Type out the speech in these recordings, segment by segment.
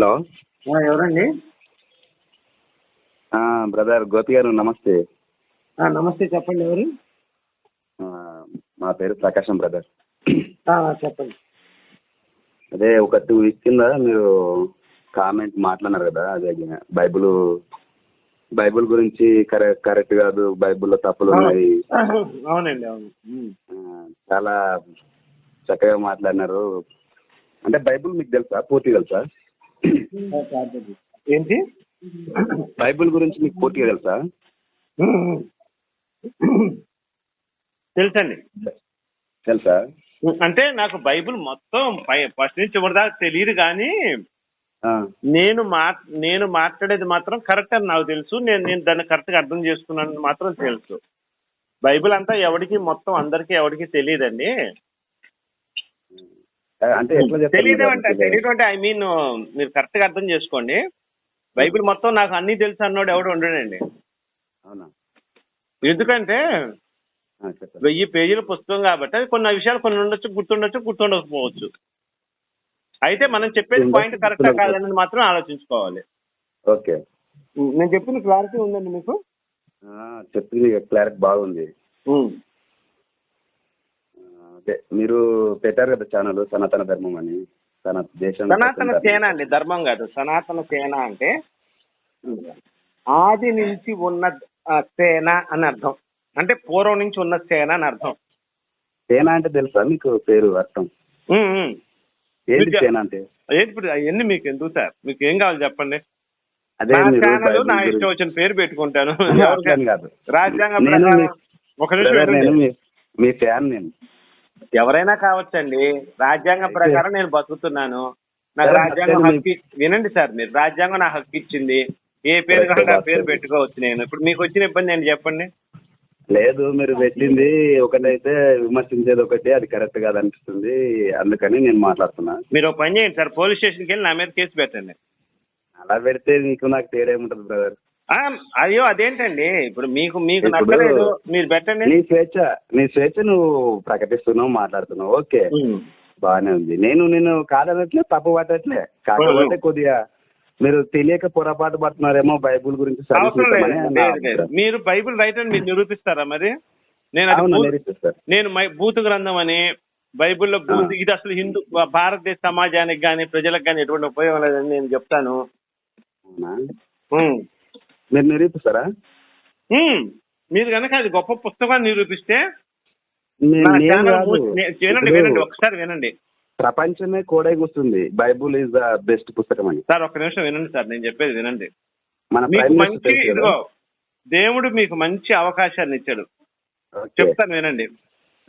Hello. ఎవరండి? Brother Gopi గారు నమస్తే. నమస్తే చెప్పండి ఎవరు? మా పేరు ప్రకాశం బ్రదర్. చెప్పండి. అదే ఒక టూ వీక్స్ కింద మీరు కామెంట్ మాట్లాడినారు కదా అదే బైబిల్ బైబిల్ గురించి కరెక్ట్ కరెక్ట్ కాదు బైబిల్లో తప్పులు ఉన్నాయి. అవునండి అవును. చాలా చక్కగా మాట్లాడినారు. అంటే బైబిల్ మీకు తెలుసా? పూర్తిగా తెలుసా? ఏంటి? బైబిల్ గురించి మీకు పూర్తిగా తెలుసా? తెలుసండి. తెలుసా? అంటే నాకు బైబిల్ మొత్తం ఫస్ట్ నుంచి చివరి దాకా తెలియదు కానీ నేను మా నేను మాట్లాడేది మాత్రం కరెక్ట్ అని నాకు తెలుసు. నేను నేను దాన్ని కరెక్ట్గా అర్థం చేసుకున్నాను మాత్రం తెలుసు. బైబిల్ అంతా ఎవరికి మొత్తం అందరికీ ఎవరికి తెలియదండి. అంటే తెలియదు. ఐ మీన్ మీరు కరెక్ట్గా అర్థం చేసుకోండి. బైబిల్ మొత్తం నాకు అన్ని తెలుసు అన్నోడు ఎవడు ఉండడండి. అవునా? ఎందుకంటే వెయ్యి పేజీల పుస్తకం కాబట్టి అది కొన్ని విషయాలు కొన్ని ఉండొచ్చు గుర్తుండొచ్చు గుర్తుండకపోవచ్చు. అయితే మనం చెప్పేది పాయింట్ కరెక్టా కాదనేది మాత్రం ఆలోచించుకోవాలి. ఓకే. నేను చెప్పిన క్లారిటీ ఉందండి మీకు? ఆ, చెప్పింది క్లారిటీ బాగుంది. అదే మీరు పెట్టారు కదా ఛానల్ సనాతన ధర్మం అని. దేశం సనాతన సేన అండి ధర్మం కాదు. సనాతన సేన అంటే ఆది నుంచి ఉన్న సేన అని అర్థం. అంటే పూర్వం నుంచి ఉన్న సేన అని అర్థం. సేన అంటే తెలుసా మీకు పేరు అర్థం. ఏంటి సేన అంటే? ఏంటి ఇప్పుడు అవన్నీ మీకు ఎందుకు సార్? మీకు ఏం కావాలి చెప్పండి? అదే నా ఛానల్ నా ఇష్టం వచ్చిన పేరు పెట్టుకుంటాను. రాజ్యాంగ ఒక నేను మీ ఫ్యాన్ నేను. ఎవరైనా కావచ్చండి. రాజ్యాంగం ప్రకారం నేను బతుకుతున్నాను. నాకు రాజ్యాంగం హక్కు వినండి సార్ మీరు రాజ్యాంగం నాకు హక్కు ఇచ్చింది. ఏ పేరు కావాలంటే ఆ. పేరు పెట్టుకోవచ్చు నేను. ఇప్పుడు మీకు వచ్చిన ఇబ్బంది ఏంటి చెప్పండి. లేదు మీరు పెట్టింది ఒకటైతే విమర్శించేది ఒకటి అది కరెక్ట్ కాదు అనిపిస్తుంది అందుకని నేను మాట్లాడుతున్నా. మీరు ఒక పని చేయండి సార్ పోలీస్ స్టేషన్కి వెళ్ళి నా మీద కేసు పెట్టండి. అలా పెడితే నీకు నాకు తేడా ఏముంటది బ్రదర్? అయ్యో అదేంటండి? ఇప్పుడు మీకు మీకు నచ్చలేదు. మీరు పెట్టండి. నీ స్వేచ్ఛ నీ స్వేచ్ఛ నువ్వు ప్రకటిస్తున్నావు మాట్లాడుతున్నావు. ఓకే. బాగానే ఉంది. నేను నేను కాదనట్లే తప్పు పట్టట్లే. కాకపోతే కొద్దిగా మీరు తెలియక పొరపాటు పడుతున్నారేమో బైబుల్ గురించి. మీరు బైబిల్ రైట్ అని మీరు నిరూపిస్తారా మరి? నేను నేను మై- బూతు గ్రంథం అని బైబిల్లో బూతు ఇది అసలు హిందూ భారతదేశ సమాజానికి కానీ ప్రజలకు కానీ ఎటువంటి ఉపయోగం లేదని నేను చెప్తాను. మీరు నిరూపిస్తారా. మీరు కనుక అది గొప్ప పుస్తకాన్ని నిరూపిస్తే వినండి వినండి ఒకసారి వినండి. ప్రపంచమే కోడై కూస్తుంది. బైబుల్ ఈజ్ ద బెస్ట్ పుస్తకం అని. సార్ ఒక్క నిమిషం వినండి సార్ నేను చెప్పేది వినండి. మంచి ఇదిగో? దేవుడు మీకు మంచి అవకాశాన్ని ఇచ్చాడు. చెప్తాను వినండి.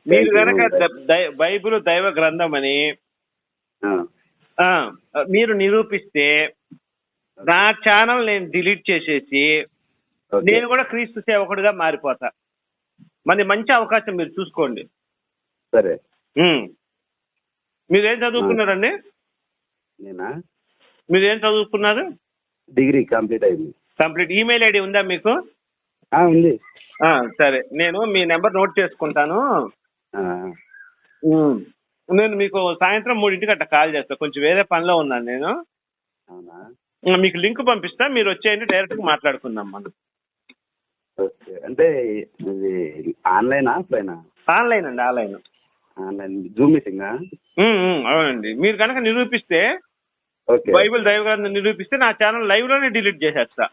మీరు. కనుక బైబిల్ దైవ గ్రంథం అని మీరు నిరూపిస్తే నా ఛానల్ నేను డిలీట్ చేసేసి. నేను కూడా క్రీస్తు సేవకుడిగా మారిపోతా. మరి మంచి అవకాశం మీరు చూసుకోండి. సరే. మీరేం చదువుకున్నారండి? నేనా? మీరేం చదువుకున్నారు? డిగ్రీ కంప్లీట్ అయింది. కంప్లీట్. ఈమెయిల్ ఐడి ఉందా మీకు? ఉంది. సరే. నేను మీ నెంబర్ నోట్ చేసుకుంటాను. నేను మీకు సాయంత్రం మూడింటికి అట్లా కాల్ చేస్తా. కొంచెం వేరే పనిలో ఉన్నాను నేను. అవునా? మీకు లింక్ పంపిస్తా మీరు వచ్చేయండి డైరెక్ట్గా మాట్లాడుకుందాం మనం. ఓకే. అంటే ఇది ఆన్లైనా ఆఫ్లైనా? ఆన్లైన్ అండి ఆన్లైన్. ఆన్లైన్. జూమ్ మీటింగా? అవునండి. మీరు కనుక నిరూపిస్తే బైబిల్ దైవ గ్రంథం నిరూపిస్తే నా ఛానల్ లైవ్లోనే డిలీట్ చేసేస్తా.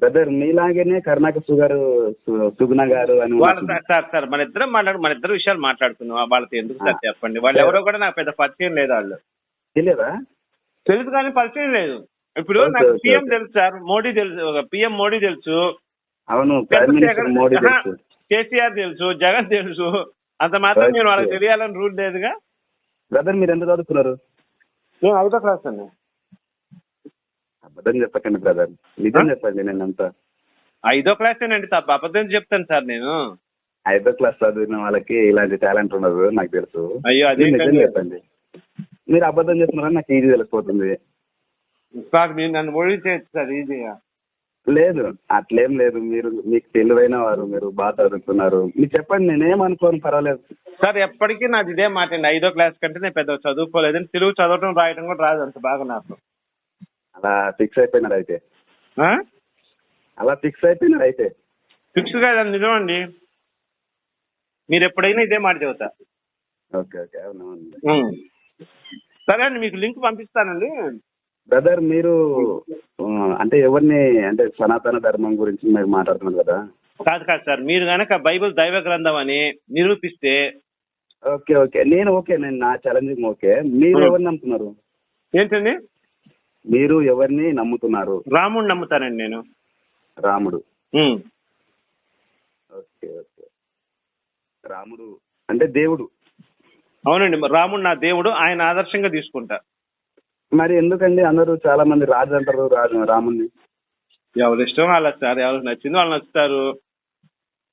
బ్రదర్ మీలాగనే కర్ణాటక సుగారు సుగుణ గారు అని వాళ్ళ సార్ సార్ మన ఇద్దరం మాట్లాడు మన ఇద్దరు విషయాలు మాట్లాడుకుందాం. వాళ్ళతో ఎందుకు సార్ చెప్పండి వాళ్ళు ఎవరో కూడా నాకు పెద్ద పరిచయం లేదు వాళ్ళు. తెలియదా? తెలుసు కానీ పరిచయం లేదు. ఇప్పుడు నాకు ఓకే. తెలుసు సార్ మోడీ తెలుసు పిఎం మోడీ తెలుసు. అవును మోడీ తెలుసు. కేసీఆర్ తెలుసు జగన్ తెలుసు. అంత మాత్రం నేను వాళ్ళకి. తెలియాలని రూల్ లేదుగా. బ్రదర్ మీరు ఎంత చదువుతున్నారు? నేను ఐదో క్లాస్ అండి. అబద్ధం చెప్పకండి బ్రదర్. నిజం చెప్పండి నేను అంతా ఐదో క్లాసేనండి తప్ప అబద్ధం చెప్తాను సార్ నేను. ఐదో క్లాస్ చదివిన వాళ్ళకి ఇలాంటి టాలెంట్ ఉండదు నాకు తెలుసు. అయ్యో అదే చెప్పండి. మీరు అబద్ధం చెప్తున్నారని నాకు ఈజీ తెలిసిపోతుంది. సార్ మీరు నన్ను సార్ ఈజీగా. లేదు అట్లేం లేదు. మీరు మీకు తెలివైన వారు మీరు బాగా చదువుతున్నారు. మీరు చెప్పండి నేనేమనుకోను పర్వాలేదు. సార్ ఎప్పటికీ నాది ఇదే మాట అండి. ఐదో క్లాస్ కంటే నేను పెద్ద చదువుకోలేదు తెలుగు చదవటం రాయటం కూడా రాదు అంత బాగా నాకు. అలా ఫిక్స్ అయిపోయినారు అయితే. ఆ? అలా ఫిక్స్ అయిపోయినారు అయితే. ఫిక్స్ కాదు నిజం అండి. మీరు ఎప్పుడైనా ఇదే మాట చెబుతా. ఓకే ఓకే అవునవును. సరే అండి మీకు లింక్ పంపిస్తానండి. బ్రదర్ మీరు అంటే ఎవరిని అంటే సనాతన ధర్మం గురించి మీరు మాట్లాడుతున్నారు కదా? కాదు కాదు సార్. మీరు కనుక బైబిల్ దైవ గ్రంథం అని నిరూపిస్తే ఓకే ఓకే. నేను ఓకే నేను నా ఛాలెంజింగ్ ఓకే. మీరు. ఎవరిని నమ్ముతున్నారు? ఏంటండి? మీరు ఎవరిని నమ్ముతున్నారు? రాముడిని నమ్ముతానండి నేను. రాముడు. Okay okay. రాముడు అంటే దేవుడు. అవునండి రాముడు నా దేవుడు ఆయన ఆదర్శంగా తీసుకుంటా మరి ఎందుకండి అందరూ చాలా మంది రాజు అంటారు రాజు రాముడిని ఎవరి ఇష్టం వాళ్ళకి సార్ ఎవరికి నచ్చింది వాళ్ళు నచ్చుతారు.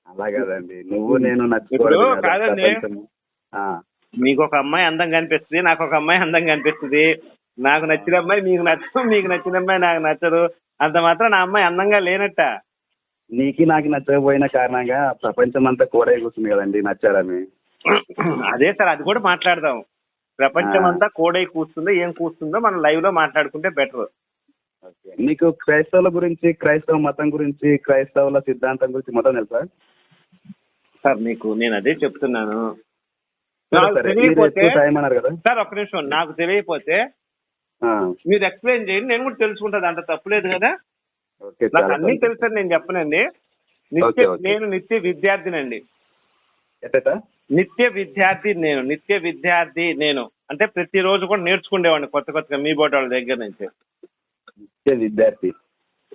అలా కదండి నువ్వు నేను కదా కాదండి. మీకు ఒక అమ్మాయి అందంగా అనిపిస్తుంది నాకు ఒక అమ్మాయి అందంగా అనిపిస్తుంది నాకు నచ్చిన అమ్మాయి మీకు నచ్చదు మీకు నచ్చిన అమ్మాయి నాకు నచ్చదు. అంత మాత్రం నా అమ్మాయి అందంగా లేనట్ట. నీకి నాకు నచ్చకపోయిన కారణంగా ప్రపంచం అంతా కూడా కూర్చుంది కదండి నచ్చాలని అదే సార్ అది కూడా మాట్లాడదాం. ప్రపంచం. అంతా కోడై కూస్తుందో ఏం కూస్తుందో మనం లైవ్లో మాట్లాడుకుంటే బెటర్. మీకు క్రైస్తవుల గురించి క్రైస్తవ మతం గురించి క్రైస్తవుల సిద్ధాంతం గురించి మొత్తం తెలుసా? సార్ మీకు నేను అదే చెప్తున్నాను. సరే, ఒక్క నిమిషం. నాకు తెలియకపోతే మీరు ఎక్స్ప్లెయిన్ చేయండి. నేను కూడా తెలుసుకుంటా అంత తప్పులేదు కదా. నాకు అన్ని తెలుసని నేను చెప్పనండి. నిత్య. నేను నిత్య విద్యార్థినండి. ఎట్టేట నిత్య విద్యార్థి నేను నిత్య విద్యార్థి నేను. అంటే ప్రతిరోజు కూడా నేర్చుకునేవాడిని కొత్త కొత్తగా మీ బోటి వాళ్ళ దగ్గర నుంచి. నిత్య విద్యార్థి.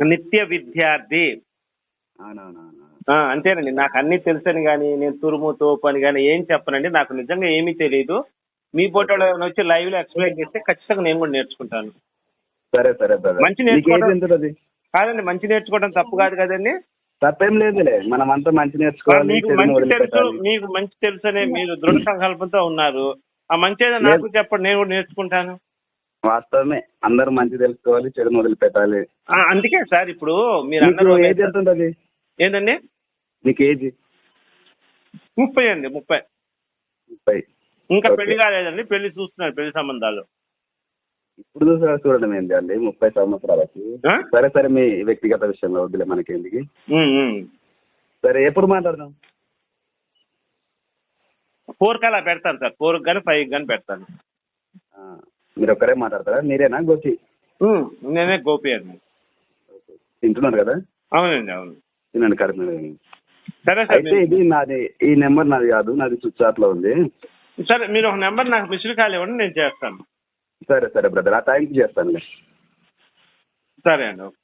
నిత్య విద్యార్థి. అంతేనండి. నాకు అన్ని తెలుసని కానీ నేను తురుము తోపు అని కానీ ఏం చెప్పనండి. నాకు నిజంగా ఏమీ తెలియదు మీ బోటి వాళ్ళు ఏమైనా వచ్చి లైవ్లో ఎక్స్ప్లెయిన్ చేస్తే ఖచ్చితంగా నేను కూడా నేర్చుకుంటాను. సరే సరే మంచి నేర్చుకోవడం- కాదండి మంచి నేర్చుకోవడం తప్పు కాదు కదండి. తప్పేం లేదులే. మనం అంతా మంచి నేర్చుకోవాలి మీకు మంచి తెలుసు మీకు మంచి తెలుసు అనే మీరు దృఢ సంకల్పంతో ఉన్నారు. ఆ మంచి ఏదో నాకు చెప్పండి నేను కూడా నేర్చుకుంటాను. వాస్తవమే. అందరూ మంచి తెలుసుకోవాలి చెడుని వదిలిపెట్టాలి. ఆ, అందుకే సార్ ఇప్పుడు మీరు అన్నారు ఏజ్ ఎంత ఉంటుంది ఏంటండి? మీకు ఏజ్? ముప్పై అండి ముప్పై. ముప్పై. ఇంకా. పెళ్ళి కాలేదండి పెళ్ళి చూస్తున్నారు పెళ్ళి సంబంధాలు. ఇప్పుడు చూసా చూడడం ఏంటి అండి? ముప్పై సంవత్సరాలకి? సరే సరే మీ వ్యక్తిగత విషయంలో వద్దులే ఉమ్. సరే ఎప్పుడు మాట్లాడదాం? ఫోర్ కలా పెడతాను సార్. ఫోర్ కానీ ఫైవ్ కానీ పెడతాను మీరు ఒక్కరే మాట్లాడతారా? మీరేనా? ఉమ్, నేనే గోపి అండి. తింటున్నారు కదా? అవునండి అవును. తినండి కరెక్ట్ సరే సార్ అయితే ఇది నాది ఈ నెంబర్ నాది కాదు నాది స్విచ్ ఆఫ్లో ఉంది. సరే మీరు ఒక నెంబర్ నాకు మిస్డ్ కాల్ ఇవ్వండి నేను చేస్తాను. సరే సరే బ్రదర్ ఆ టైంకి చేస్తానులే. సరే అండి ఓకే.